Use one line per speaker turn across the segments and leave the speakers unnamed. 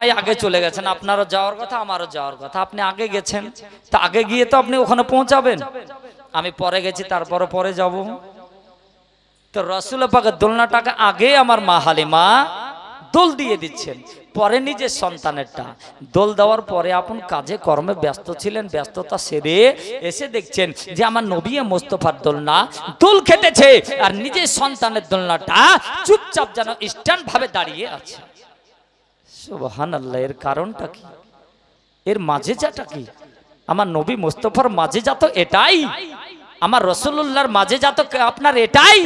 ভাই আগে চলে গেছেন, আপনারও যাওয়ার কথা, আমারও যাওয়ার কথা। আপনি আগে গেছেন, তা আগে গিয়ে তো আপনি ওখানে পৌঁছাবেন। আমি পরে গেছি তারপরে পরে যাব। তো রসুল পাকের দোলনাটাকে আগে আমার মা হালিমা দোল দিয়ে দিচ্ছেন। পরে নিজের সন্তানেরটা। দোল দেওয়ার পরে আপন কাজে, কর্মে ব্যস্ত ছিলেন, ব্যস্ততা সেরে এসে দেখছেন যে আমার নবী মোস্তফার দোলনা দোল খেটেছে, আর নিজের সন্তানের দোলনাটা চুপচাপ যেন স্ট্যান্ড ভাবে দাঁড়িয়ে আছে। সুবহান আল্লাহ এর কারণটা কি? এর মাঝে যাটা কি? আমার নবী মোস্তফার মাঝে যা তো এটাই? আমার রসুল্লাহর মাঝে যা তো আপনার এটাই?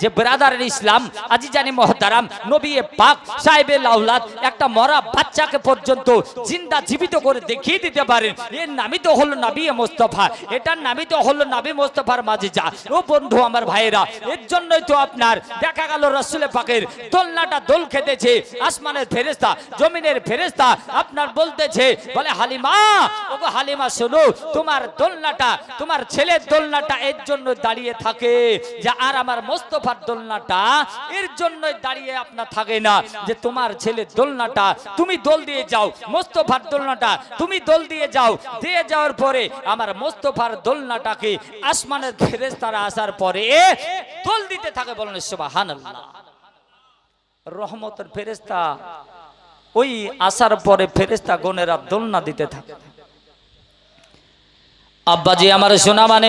যে ব্রাদারের ইসলাম আজি জানি মহতারাম, নবী পাক, সাহেবে লাউলাদ একটা মরা বাচ্চাকে পর্যন্ত জিন্দা জীবিত করে দেখিয়ে দিতে পারেন। এর নামই তো হলো নবী মোস্তফা। এটার নামই তো হলো নবী মোস্তফার মাঝে যা ও বন্ধু আমার ভাইয়েরা, এর জন্যই তো আপনার দেখা গেল রসুলে পাকের দোলনাটা দোল খেতেছে, আসমানের ফেরেস্তা জমিনের ফেরেস্তা আপনার বলতেছে, বলে, হালিমা, ওগো হালিমা, শোনো, তোমার দোলনাটা, তোমার ছেলের দোলনাটা এর জন্য দাঁড়িয়ে থাকে, যে আর আমার মোস্তফার দোলনাটা, এর জন্য দাঁড়িয়ে আপনার থাকে না যে তোমার ছেলে দোলনাটা, তুমি দোল দিয়ে যাও, মোস্তফার দোলনাটা, তুমি দোল দিয়ে যাও। দিয়ে যাওয়ার পরে আমার মোস্তফার দোলনাটাকে আসমানের ফেরেস্তারা আসার পরে দোল দিতে থাকে বলেন সুবহানাল্লাহ। রহমতের ফেরেস্তা ওই আসার পরে ফেরেস্তা গনেরা দোলনা দিতে থাকে। আব্বাজি আমার সোনা মানে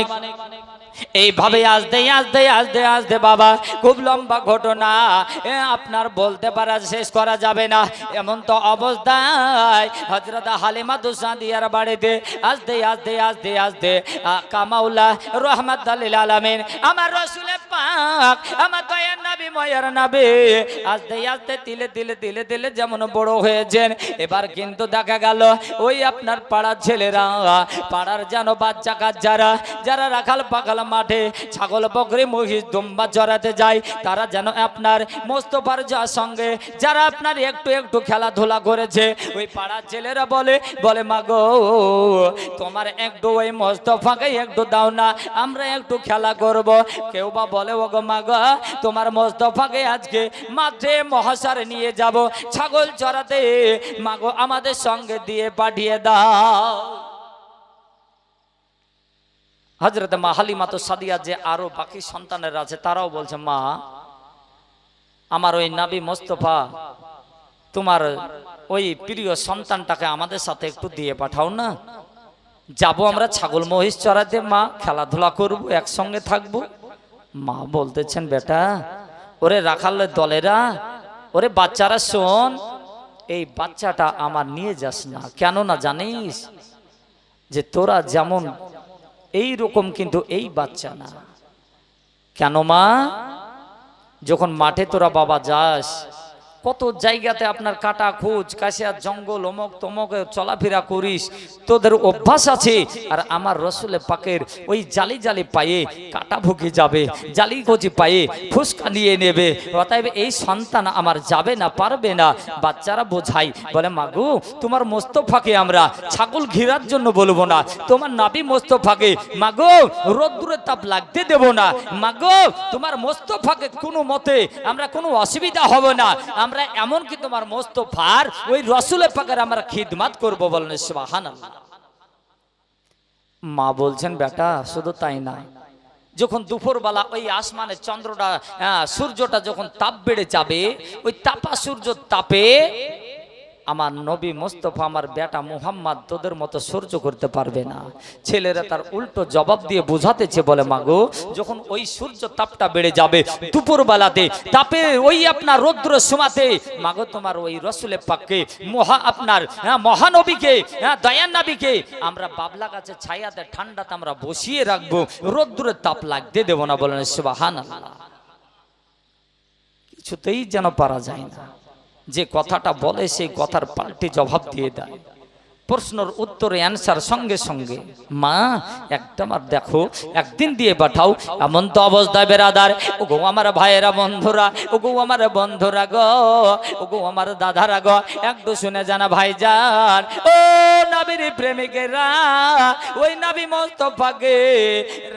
এইভাবে আসতে আসতে আসতে আসতে বাবা, খুব লম্বা ঘটনা। আপনার বলতে পারা শেষ করা যাবে না। এমন তো অবস্থায় হজরত হালিমা দুসাদিয়ার বাড়িতে আসতে আসতে আসতে আসতে কামাউলা রহমত আলিল আলামিন, আমার রসুলে পাক, আমার দয়ার নবী, ময়ার নবী, আসতে আসতে, তিলে তিলে তিলে তিলে যেমন বড় হয়েছেন, এবার কিন্তু দেখা গেল ওই আপনার পাড়ার ছেলেরা, পাড়ার যেন বাচ্চা কাচ্চারা যারা রাখাল পাখাল মাঠে ছাগল, বকরি, মহিষ, দুম্বা চড়াতে যায়, তারা যেন আপনার মোস্তফার যার সঙ্গে, যারা আপনার একটু একটু খেলাধুলা করেছে, ওই পাড়ার ছেলেরা বলে বলে, মাগো, তোমার একটু ওই মোস্তফাকে একটু দাও না, আমরা একটু খেলা করব। কেউ বা বলে ও গো মাগো, তোমার মোস্তফাকে আজকে মাঠে মহাসারে নিয়ে যাব, ছাগল চড়াতে মাগো, আমাদের সঙ্গে দিয়ে পাঠিয়ে দাও। হজরত মা হালিমা তো সাদিয়া যে আরও বাকি সন্তানেরা আছে, তারাও বলছে, মা, আমার ওই নাবি মোস্তফা, তোমার ওই প্রিয় সন্তানটাকে আমাদের সাথে একটু দিয়ে পাঠাও না। যাব আমরা ছাগল মহিষ চড়াতে, মা, খেলাধুলা করব, একসঙ্গে থাকব। মা বলতেছেন, বেটা, ওরে রাখালে দলেরা, ওরে বাচ্চারা শোন, এই বাচ্চাটা আমার নিয়ে যাস না। কেন না জানিস যে তোরা যেমন এই রকম কিন্তু এই বাচ্চা না। কেন মা যখন মাঠে তোরা বাবা যাস কত জায়গাতে আপনার কাটা খোঁজ কাশিয়ার জঙ্গল, অমক তমক চলাফেরা করিস, তোদের অভ্যাস আছে। আর আমার রসুলে পাকের ওই জালি জালি পায়ে কাটা ভুগে যাবে, জালি কচি পায়ে ফুসকা নিয়ে নেবে। অতএব এই সন্তান আমার যাবে না, পারবে না। বাচ্চারা বোঝাই, বলে, মাগু, তোমার মোস্তফাকে আমরা ছাগল ঘিরার জন্য বলব না। তোমার নাবি মোস্তফাকে, মাগো রোদ্দুরের তাপ লাগতে দেব না। মাগো, তোমার মোস্তফাকে কোনো মতে আমরা কোনো অসুবিধা হবে না। আমরা এমনকি তোমার মোস্তফার ওই রসুলের পাকের আমরা খিদমাত করব বলেন সুবাহান মা বলছেন, বেটা, শুধু তাই না। যখন দুপুরবেলা ওই আসমানের চন্দ্রটা সূর্যটা যখন তাপ বেড়ে যাবে, ওই তাপা সূর্য তাপে আমার নবী মোস্তফা, আমার বেটা মুহাম্মদ তোদের মতো সহ্য করতে পারবে না। ছেলেরা তার উল্টো জবাব দিয়ে বোঝাতেছে বলে, মাগো, যখন ওই সূর্য তাপটা বেড়ে যাবে দুপুর বেলাতে তাপে ওই আপনার রৌদ্র সীমাতে, মাগো, তোমার ওই রসুলে পাককে, মহা আপনার হ্যাঁ মহানবীকে হ্যাঁ দয়ান নবীকে, আমরা বাবলা গাছে ছায়াতে, ঠান্ডাতে আমরা বসিয়ে রাখব, রৌদ্রের তাপ লাগতে দেবো না বলেন সুবাহান কিছুতেই যেন পারা যায় না। যে কথাটা বলে সেই কথার পাল্টে জবাব দিয়ে দেয়। প্রশ্নর উত্তরে অ্যান্সার সঙ্গে সঙ্গে, মা, একটা মার দেখো, একদিন দিয়ে পাঠাও, এমন তো অবস্থায় বেরাদার। ও গো আমার ভাইয়েরা বন্ধুরা ও গো আমার বন্ধুরা গো ও গো আমার দাদারা গো, একটু শুনে জানা ভাই যান ও নাবির প্রেমিকেরা, ওই নাবি মোস্তফাকে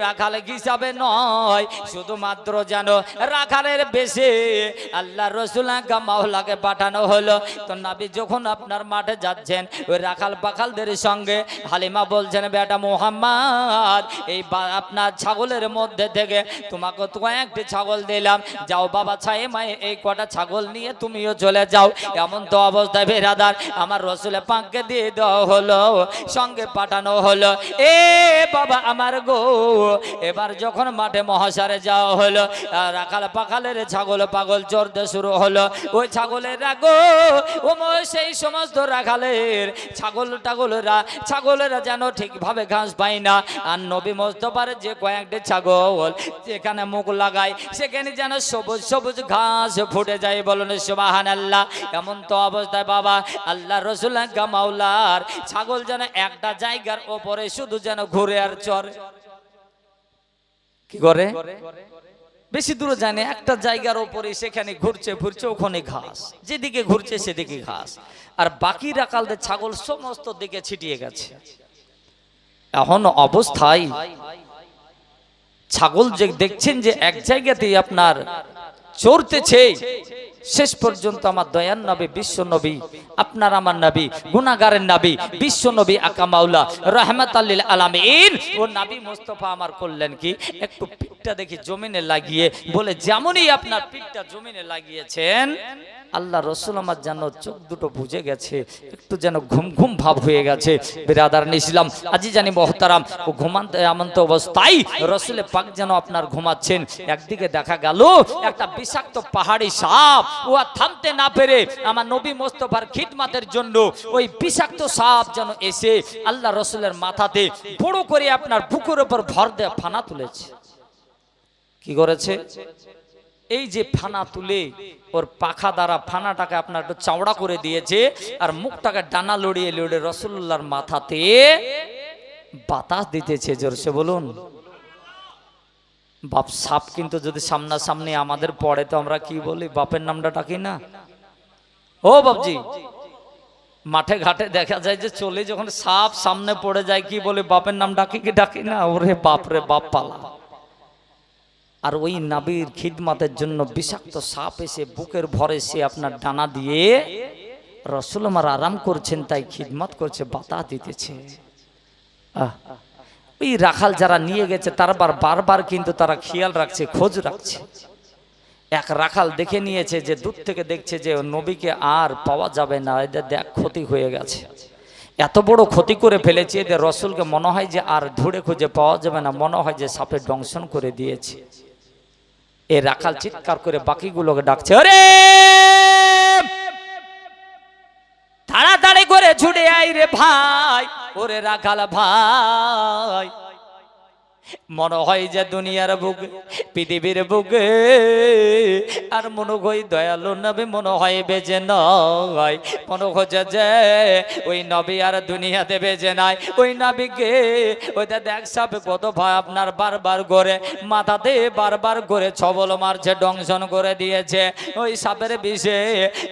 রাখাল হিসাবে নয়, শুধুমাত্র যেন রাখালের বেশে আল্লাহ রসুল মাওলাকে পাঠানো হলো। তো নাবি যখন আপনার মাঠে যাচ্ছেন, ওই রাখাল পাখালদের সঙ্গে। হালিমা বলছেন, বেটা মোহাম্মদ, এই আপনার ছাগলের মধ্যে থেকে তোমাকে তো একটি ছাগল দিলাম। যাও বাবা ছায়ে মায়ে, এই কটা ছাগল নিয়ে তুমিও চলে যাও। এমন তো অবস্থায় বেরাদার, আমার রসুলে পাঁককে দিয়ে দেওয়া হলো, সঙ্গে পাঠানো হলো। এ বাবা আমার গো, এবার যখন মাঠে মহাসারে যাওয়া হলো, রাখাল পাখালের ছাগল পাগল চড়তে শুরু হলো। ওই ছাগলের রাগো ও সেই সমস্ত রাখালের ছাগল যেন ঠিকভাবে ঘাস পায় না। আর নবী যে কয়েকটি ছাগল যেখানে মুখ লাগায়, সেখানে যেন সবুজ সবুজ ঘাস ফুটে যায় বলুন সুবাহান আল্লাহ এমন তো অবস্থায় বাবা, আল্লাহ রসুল মাওলার ছাগল যেন একটা জায়গার ওপরে শুধু যেন ঘুরে আর চড়ে কি করে? বেশি দূরে জানে, একটা জায়গার ওপরে সেখানে ঘুরছে ঘুরছে, ওখানে ঘাস। যেদিকে ঘুরছে, সেদিকে ঘাস। আর বাকি রাকালদের ছাগল সমস্ত দিকে ছিটিয়ে গেছে। এখন অবস্থায় ছাগল যে দেখছেন যে এক জায়গাতেই আপনার চড়তেছে শেষ পর্যন্ত আমার দয়ান নবী, বিশ্ব নবী, আপনার আমার নবী গুনাগারের নবী, বিশ্ব নবী আকামাউলা রহমত আল্লিল আলামিন। ও নবী মোস্তফা আমার করলেন কি? একটু পিঠটা দেখি জমিনে লাগিয়ে বলে, যেমনই আপনার পিঠটা জমিনে লাগিয়েছেন, আল্লাহ রসুল আমার যেন চোখ দুটো বুঝে গেছে, একটু যেন ঘুম ঘুম ভাব হয়ে গেছে। বেরাদার নিয়েছিলাম আজি জানি মহতারাম, ও ঘুমান্তে এমন্ত অবস্থায় রসুলে পাক যেন আপনার ঘুমাচ্ছেন। একদিকে দেখা গেল, একটা বিষাক্ত পাহাড়ি সাপ ও থামতে না পেরে আমার নবী মোস্তফার খিদমাতের জন্য ওই বিষাক্ত সাপ যেন এসে আল্লাহ রসুলের মাথাতে বড় করে আপনার বুকের উপর ভর দিয়ে ফানা তুলেছে। কি করেছে? এই যে ফানা তুলে ওর পাখা দ্বারা ফানাটাকে আপনার একটু চাওড়া করে দিয়েছে আর মুখটাকে ডানা লড়িয়ে লড়িয়ে রসুল্লাহর মাথাতে বাতাস দিতেছে জোরসে বলুন। বাপ সাপ কিন্তু যদি সামনাসামনি আমাদের পড়ে তো আমরা কি বলি? বাপের নামটা ডাকি না? ও বাপজি মাঠে ঘাটে দেখা যায় যে চলে যখন সাপ সামনে পড়ে যায় কি বলে বাপের নাম ডাকি কি ডাকি না? ওরে বাপ রে বাপ পালা। আর ওই নাবির খিদমাতের জন্য বিষাক্ত সাপ এসে বুকের ভরে সে আপনার ডানা দিয়ে রসুল আমার আরাম করছেন তাই খিদমাত করছে বাতা দিতেছে। আহ, ওই রাখাল যারা নিয়ে গেছে তারবার বারবার কিন্তু তারা খেয়াল রাখছে, খোঁজ রাখছে। এক রাখাল দেখে নিয়েছে যে, দূর থেকে দেখছে যে, নবীকে আর পাওয়া যাবে না, এদের দেখ ক্ষতি হয়ে গেছে। এত বড় ক্ষতি করে ফেলেছে এদের রসুলকে মনে হয় যে, আর ধরে খুঁজে পাওয়া যাবে না, মনে হয় যে, সাপে দংশন করে দিয়েছে। এ রাখাল চিৎকার করে বাকিগুলোকে ডাকছে, আরে! ছুটে আই রে ভাই ওরে রাখাল ভাই। মনে হয় যে দুনিয়ার বুকে, পৃথিবীর বুকে। আর মনে হয় দয়ালু নবী, মনে হয় বেজে নয় মনে হচ্ছে যে ওই নবী আর দুনিয়াতে বেজে নাই। ওই নবীকে, ওইটা দেখ সাপে কত ভয় আপনার বারবার করে। মাথাতে বারবার করে ছবল মারছে, ডংশন করে দিয়েছে। ওই সাপের বিষে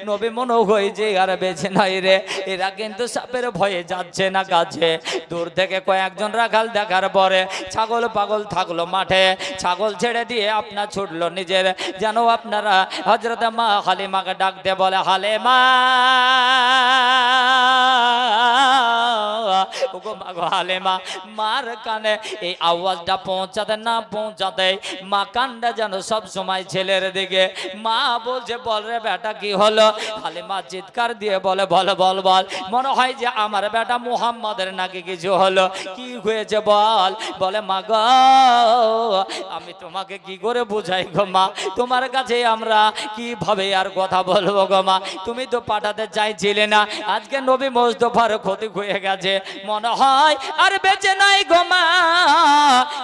নবী মনে হয় যে আর বেছে নাই রে। এরা কিন্তু সাপের ভয়ে যাচ্ছে না কাছে। দূর থেকে কয়েকজন রাখাল দেখার পরে ছাগল পাগল থাকল মাঠে, ছাগল ছেড়ে দিয়ে আপনার ছুটলো নিজের। যেন আপনারা হজরত মা হালিমাকে ডাক দিয়ে বলে, হালেমা! মা বেটা, কি হলো? চিৎকার দিয়ে বলে, বল বল বল, মনে হয় যে আমার বেটা মুহাম্মাদের নাকি কিছু হলো। কি হয়েছে বল? বলে, মা আমি তোমাকে কি করে বুঝাই গো মা? তোমার কাছে আমরা কীভাবে আর কথা বলব গো মা? তুমি তো পাঠাতে চাইছিলে না। আজকে নবী মোস্তফার ক্ষতি হয়ে গেছে। মনে হয় আর বেঁচে নাই গো মা।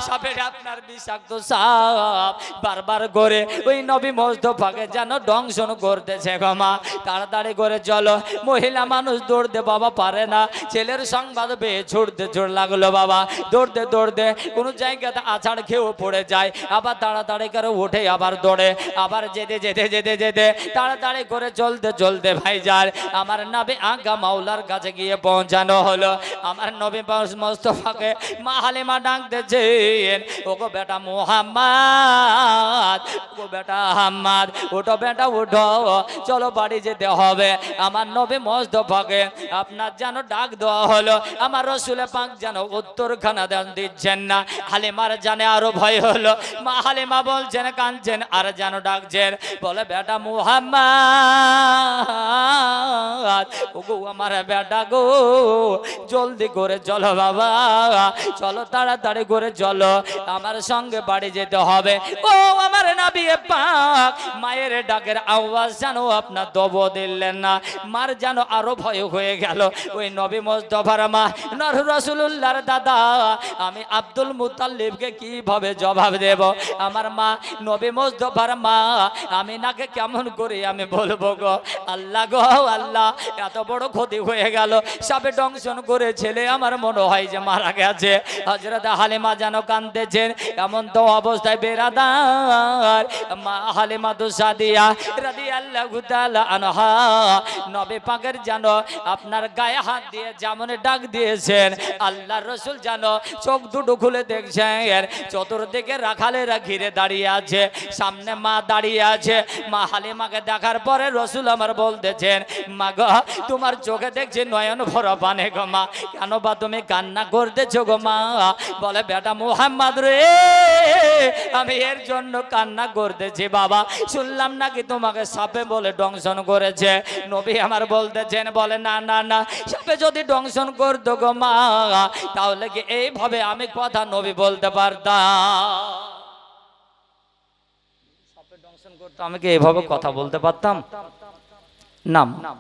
সাপের আপনার বিষাক্ত সাপ বারবার করে ওই নবী মোস্তফাকে যেন দংশন করতেছে গো মা। তাড়াতাড়ি করে চলো। মহিলা মানুষ দৌড়তে বাবা পারে না। ছেলের সংবাদ পেয়ে ছুটতে ছুট লাগল বাবা। দৌড়তে দৌড়তে কোনো জায়গাতে আছাড় খেয়েও পড়ে যায়। আবার তাড়াতাড়ি করে উঠে আবার দৌড়ে। আবার যেতে যেতে যেতে যেতে তাড়াতাড়ি করে চলতে চলতে ভাই যায় আমার নবী আজ্ঞা মাওলার কাছে গিয়ে পৌঁছানো হলো। আমার নবী মোস্তফাকে মা হালিমা ডাকতেছেন ওগো বেটা মোহাম্মদ ও বেটা হাম্মাদ ওটো বেটা উঠো চলো বাড়ি যেতে হবে। আমার নবী মোস্তফাকে আপনার যেন ডাক দেওয়া হলো। আমার রসুলে পাক যেন উত্তরখানা দেন দিচ্ছেন না। হালিমার জানে আরও ভয় হলো। মা হালিমা বলছেন, কাঁদছেন আর যেন ডাকছেন। বলে, বেটা মুহাম্মদ, ওগো আমার বেটা গো, জলদি করে চলো বাবা, চলো তাড়াতাড়ি করে চলো, আমার সঙ্গে বাড়ি যেতে হবে। ও আমার নাবি পাক, মায়ের ডাকের আওয়াজ যেন আপনার দব দিলেন না, মার যেন আরও ভয় হয়ে গেল। ওই নবী মোস্তফার মা নর রসুল্লাহর দাদা, আমি আব্দুল মুতাল্লিবকে কীভাবে জবাব দেব? আমার মা নবী মোস্তফার মা, আমি নাকে কেমন করে আমি বলব গো? আল্লাহ গো, আল্লাহ, এত বড় ক্ষতি হয়ে গেল। সাপে দংশন করে ছেলে আমার মনে হয় যে মারা গেছে। হজরত হালিমা যেন কান্দতেছেন এমন তো অবস্থায় বেরাদার। মা হালিমা তো সাদিয়া রাদি আল্লাহ আনহা। নবে পাকের যেন আপনার গায়ে হাত দিয়ে যেমন ডাক দিয়েছেন আল্লাহ রসুল যেন চোখ দুটো খুলে চতুর্দিকে রাখালেরা ঘিরে দাঁড়িয়ে আছে, সামনে মা দাঁড়িয়ে আছে। মা হালিমাকে দেখার পরে রসুল আমার বলতেছেন, মা গো, তোমার চোখে দেখছি নয়ন ভরা পানে গো মা। কেন বা তুমি কান্না করতেছো গো মা? বলে, বেটা মোহাম্মদ রে, আমি এর জন্য কান্না করতেছি বাবা। শুনলাম নাকি তোমাকে সাপে বলে দংশন করেছে। নবী আমার বলতেছেন, বলে, না না না, সাপে যদি দংশন করতো গো মা, তাহলে কি এইভাবে আমি কথা নবী বলতে পারতাম সাপে করতো আমি কি এভাবে কথা বলতে পারতাম? নাম। নাম।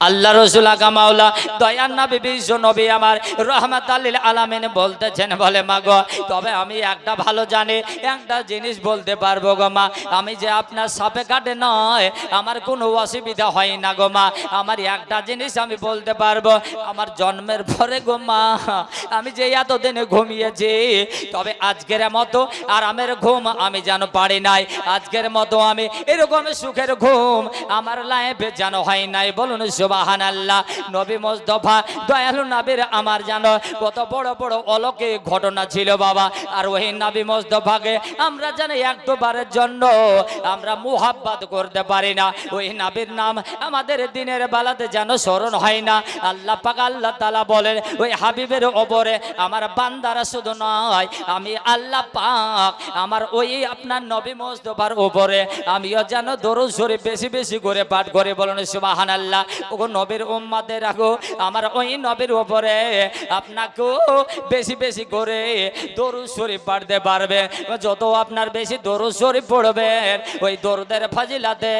আল্লাহ রসুল আগা মাওলা, দয়ার নবী, বিশ্ব নবী আমার, রহমত আল্লিল আলামিন বলতেছেন, বলে, মা গো, তবে আমি একটা ভালো জানি, একটা জিনিস বলতে পারব গো মা, আমি যে আপনার সাপে কাটে নয়, আমার কোনো অসুবিধা হয় না গো মা, আমার একটা জিনিস আমি বলতে পারব, আমার জন্মের পরে গো মা, আমি যে এতদিনে ঘুমিয়েছি, তবে আজকের মতো আর আরামের ঘুম আমি যেন পারি নাই, আজকের মতো আমি এরকম সুখের ঘুম আমার লাইফে যেন হয় নাই, বলুন সুবাহান আল্লাহ নবী মোস্তফা, দয়ালু নবীর আমার জানো কত বড় বড় অলৌকিক ঘটনা ছিল বাবা। আর ওই নবী মোস্তফাকে আমরা জানি একবারের জন্য আমরা মুহাব্বাত করতে পারি না। ওই নবীর নাম আমাদের দিনের বেলাতে যেন স্মরণ হয় না। আল্লাহ পাক আল্লাহ তালা বলেন, ওই হাবিবের ওপরে আমার বান্দারা শুধু নয়, আমি আল্লাহ পাক আমার ওই আপনার নবী মোস্তফার উপরে আমিও যেন দরুদ শরীফ বেশি বেশি করে পাঠ করে। বলেন সুবাহান আল্লাহ ওগো নবীর উম্মাদের রাখো আমার ওই নবীর ওপরে আপনাকেও বেশি বেশি করে দরু শরীফ পাড়তে পারবে। যত আপনার বেশি দরু শরীফ পড়বেন, ওই দরুদের ফাজিলাতে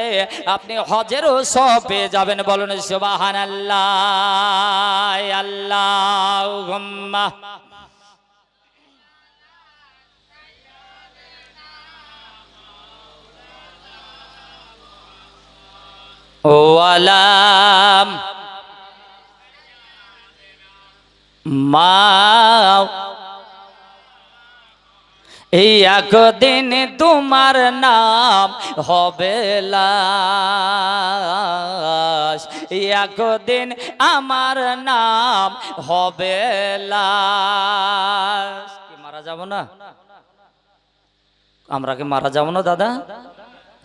আপনি হজেরও সব পেয়ে যাবেন। বলুন সুবাহান আল্লাহ আল্লাহ ও আলাম মা এই একদিন তোমার নাম হবে লাশ। একদিন আমার নাম হবে কি, মারা যাব না? আমরা কি মারা যাব না, দাদা?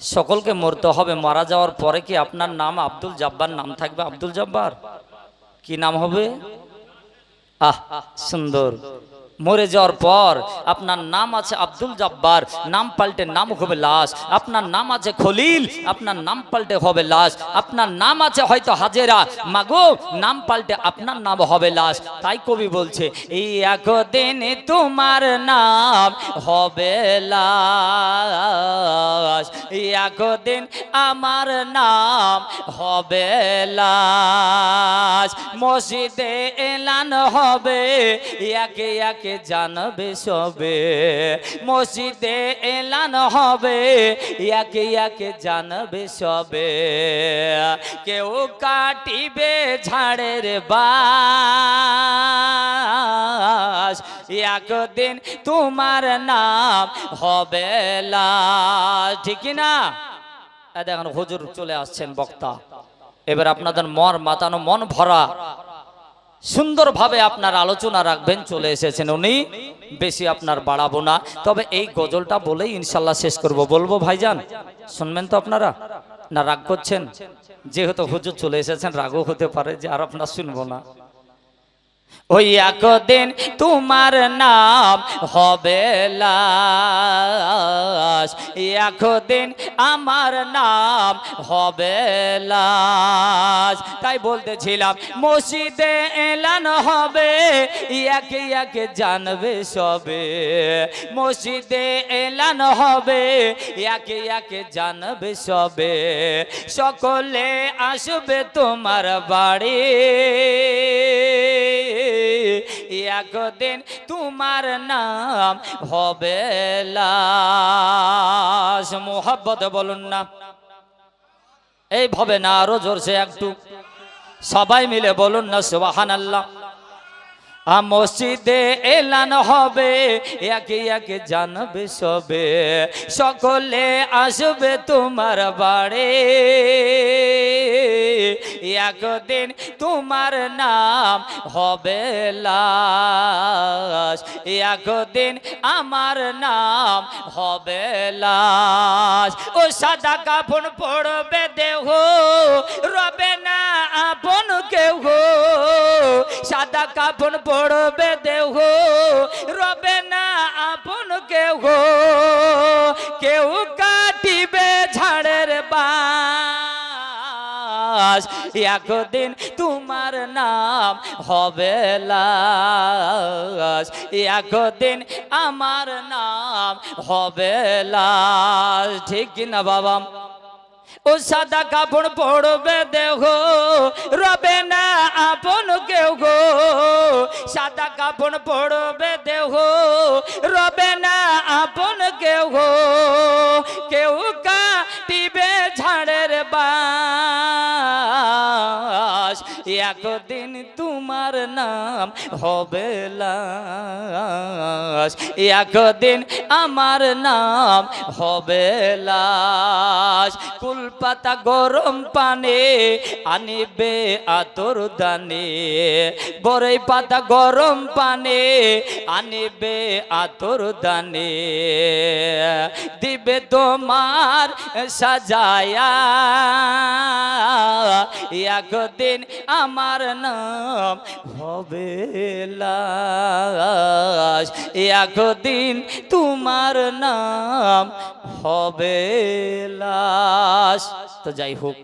সকলকে মরতে হবে। মারা যাওয়ার পরে কি আপনার নাম আব্দুল জব্বার নাম থাকবে? আব্দুল জব্বার। কি নাম হবে? আহ, সুন্দর। মরে যাওয়ার পর আপনার নাম আছে আব্দুল জব্বার, নাম পাল্টে নাম হবে লাশ। আপনার নাম আছে খলিল, আপনার নাম পাল্টে হবে লাশ। আপনার নাম আছে হয়তো হাজেরা, মাগো, নাম পাল্টে আপনার নাম হবে লাশ। তাই কবি বলছে, এই একদিন তোমার নাম হবে লাশ। একদিন আমার নাম হবে লাশ। মসজিদে এলান হবে, একে একে জানবে সবে। মসজিদে এলান হবে, একে একে জানবে সবে। কেউ কাটিবে ঝাড়ের বাস, একদিন তোমার নাম হবে ঠিক না? দেখেন হুজুর চলে আসছেন বক্তা। এবার আপনাদের মন, মাতানো মন ভরা। সুন্দরভাবে আপনার আলোচনা রাখবেন, চলে এসেছেন উনি। বেশি আপনার বাড়াবো না। তবে এই গজলটা বলেই ইনশাল্লাহ শেষ করব। বলব, ভাইজান, শুনবেন তো আপনারা? না, রাগ করছেন? যেহেতু হুজুর চলে এসেছেন, রাগও হতে পারে যে আর আপনার শুনব না। ওই একদিন তোমার নাম হবে লাশ। একদিন আমার নাম হবে লাশ। তাই বলতেছিলাম, মসজিদে এলান হবে, একে একে জানবে সবে। মসজিদে এলান হবে, একে একে জানবে সবে। সকলে আসবে তোমার বাড়ি। একদিন তোমার নাম হবে মোহাব্বত বলুন না। এই ভবে না, আরও জোরছে একটু। সবাই মিলে বলুন না সুবাহান আল্লাহ মসজিদে এলান হবে, একে একে জানবে সবে। সকলে আসবে তোমার বাড়ি। একদিন তোমার নাম হবে লাশ, একদিন আমার নাম হবে লাশ। ও সাদা কাপড় পড়বে দেহ, রবে না আপন কেউ সাদা কাপড় পড়বে দেহ রবে না আপন কেউ কেউ কাটিবে ঝাড়ের বাস, একদিন তোমার নাম হবে লাশ। একদিন আমার নাম হবে ঠিক কিনা বাবা? ও সাদা কাপড় পড়বে দেহ রবে না আপন কেউ গো। সাদা কাপড় পড়বে দেহ রবে না আপন কেউ গো। কেউ কাটিবে ঝাড়ের বাস, একদিন তোমার নাম হবে লাশ। একদিন আমার নাম হবে লাশ। কুলপাতা গরম পানে আনিবে আতর দানে। বরই পাতা গরম পানে আনিবে আতর দানে। দিবে তোমার সাজায়া। একদিন আমার নাম হবে একদিন তোমার নাম হবে লাশ। তো যাই হোক